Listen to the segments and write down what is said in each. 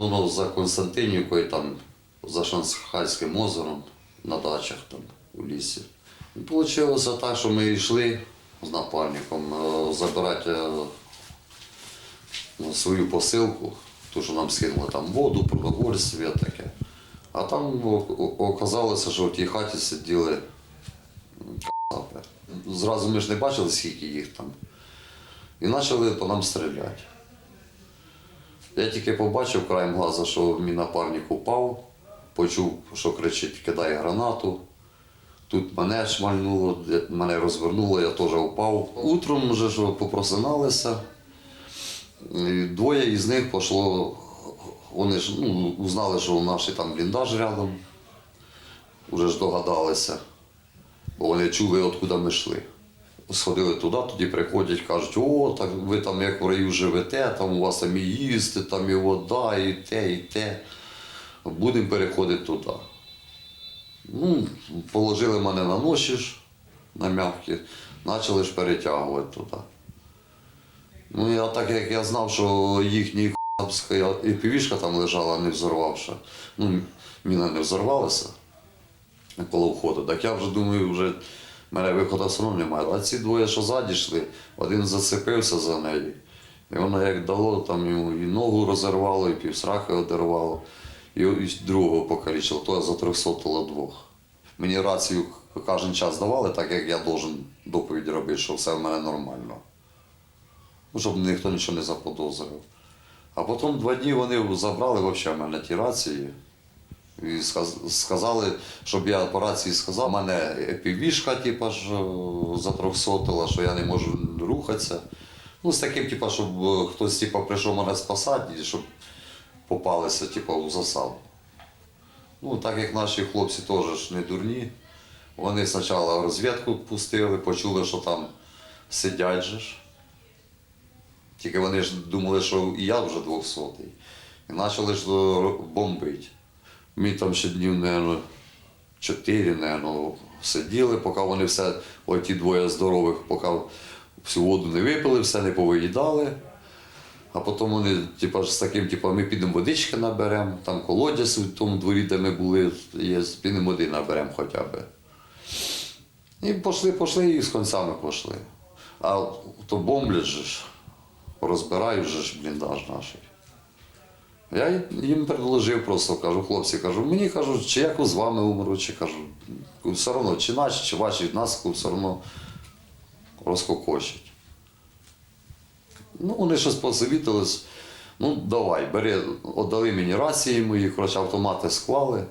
Воно за Константинівкою, там, за Шанхайським озером, на дачах там, у лісі. І Получилося так, що ми йшли з напарником е, забирати е, ну, свою посилку, ту, що нам скинули там воду, продовольствие таке. А там оказалося, що в тій хаті сиділи м. Зразу ми ж не бачили, скільки їх там. І почали по нам стріляти. Я тільки побачив краєм глаза, що мій напарник упав, почув, що кричить кидай гранату. Тут мене шмальнуло, мене розвернуло, я теж упав. Утром вже попросиналися. Двоє із них пішло, вони ж ну, узнали, що наш там бліндаж рядом. Уже ж догадалися, бо вони чули, откуда ми йшли. Сходили туди, тоді приходять, кажуть, о, так ви там як в раю живете, там у вас там і їсти, там і вода, і те, і те. Будемо переходити туди. Ну, положили мене на ноші на м'які, почали ж перетягувати туди. Ну, я так як я знав, що їхня і півішка там лежала, не взорвавши. Ну, міна не взорвалася коло входу. Так я вже думаю, вже в мене виходу одно немає. А ці двоє, що ззаді один зацепився за неї. І воно як дало, там йому і ногу розірвало, і півсраки одервало, і, другого покалічило, то я за 300 двох. Мені рацію кожен час давали, так як я должен доповідь робити, що все в мене нормально. Ну, щоб ніхто нічого не заподозрив. А потім два дні вони забрали взагалі в мене ті рації. І сказали, щоб я по рації сказав, мене ж, е, затрьохсотила, що я не можу рухатися. Ну, з таким, типу, щоб е, хтось типу, прийшов мене спасати, щоб попалися типу, у засаду. Ну, так як наші хлопці теж не дурні, вони спочатку розвідку пустили, почули, що там сидять же ж. Тільки вони ж думали, що і я вже 200 І почали ж е, бомбити. Ми там ще днів, мабуть, чотири, мабуть, сиділи, поки вони все, оті двоє здорових, поки всю воду не випили, все не повиїдали. А потім вони, типу, з таким, типу, ми підемо водички наберемо, там колодязь у тому дворі, де ми були, є, підемо води наберемо хоча б. І пішли, пішли, і з концями пішли. А то бомблять же ж, розбирають же ж бліндаж наш. Я їм предложив просто, кажу, хлопці, кажу, мені кажуть, чи як з вами умру, чи кажу, все одно, чи наші, чи ваші нас все одно розкокочуть. Ну, вони щось посовітились. Ну, давай, бери, отдали мені рації мої, коротше, автомати склали.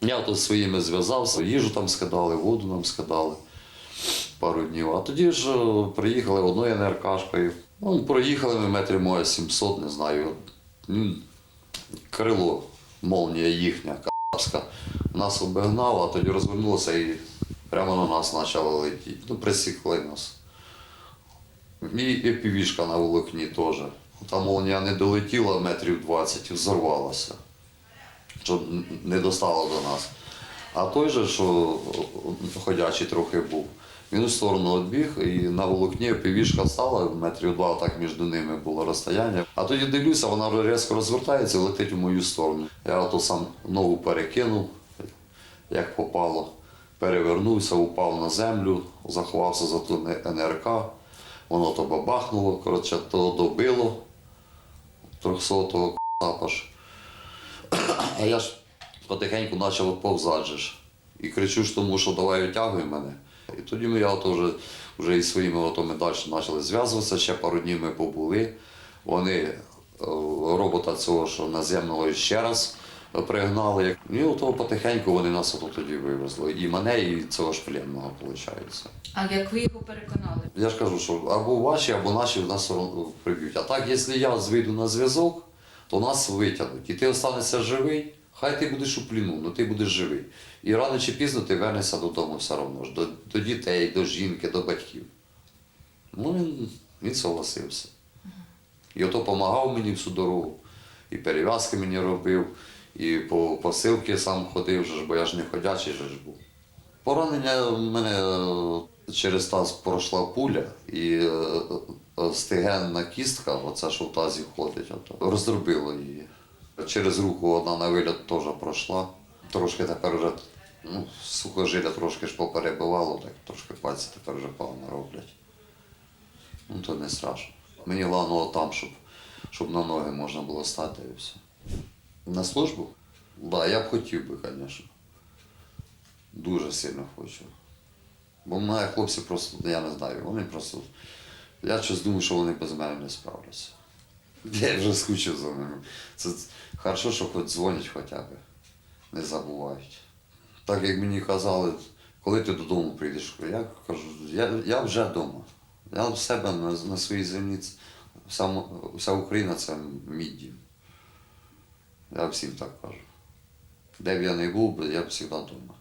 Я тут своїми зв'язався, їжу там скидали, воду нам скидали пару днів. А тоді ж е, приїхали одною НРКшкою. Ну, проїхали ми метрів моє 700, не знаю. М, Крило, молнія їхня, капська, нас обігнала, а тоді розвернулося і прямо на нас почало летіти. Ну, присікли нас. І епівішка на волокні теж. Та молнія не долетіла метрів 20 і взорвалася, що не достала до нас. А той же, що ходячий трохи був, він у сторону відбіг і на волокні півішка стала, метрів два так між ними було розстояння. А тоді дивлюся, вона різко розвертається і летить в мою сторону. Я ото сам ногу перекинув, як попало, перевернувся, упав на землю, заховався за ту НРК, воно то бабахнуло, коротше, то добило 300-го капаш. А я ж потихеньку почав ж. І кричу ж тому, що давай витягуй мене. І тоді ми я ото вже, із своїми ото далі почали зв'язуватися, ще пару днів ми побули. Вони е, робота цього, що наземного ще раз пригнали. І ото потихеньку вони нас ото тоді вивезли. І мене, і цього ж пленного, виходить. А як ви його переконали? Я ж кажу, що або ваші, або наші в нас приб'ють. А так, якщо я вийду на зв'язок, то нас витягнуть. І ти останешся живий, хай ти будеш у пліну, але ти будеш живий. І рано чи пізно ти вернешся додому все одно ж, до, до дітей, до жінки, до батьків. Ну, він, він согласився. І ото допомагав мені всю дорогу. І перев'язки мені робив, і по посилки сам ходив, ж, бо я ж не ходячий ж був. Поранення в мене е, через таз пройшла пуля, і е, е, стегенна кістка, оця що в тазі входить, ото, роздробило її. Через руку одна на виліт теж пройшла. Трошки тепер вже ну, сухожилля трошки ж поперебивало, так трошки пальці тепер вже погано роблять. Ну то не страшно. Мені головне там, щоб, щоб на ноги можна було стати і все. На службу? Так, я б хотів би, звісно. Дуже сильно хочу. Бо в мене хлопці просто, я не знаю, вони просто. Я щось думаю, що вони без мене не справляться. Я вже скучив за ними. Це хорошо, що хоч дзвонять хоча б. Не забувають. Так як мені казали, коли ти додому прийдеш, я кажу, я, я вже вдома. Я в себе на, на своїй землі. Вся, вся Україна це мій дім. Я всім так кажу. Де б я не був, я б завжди вдома.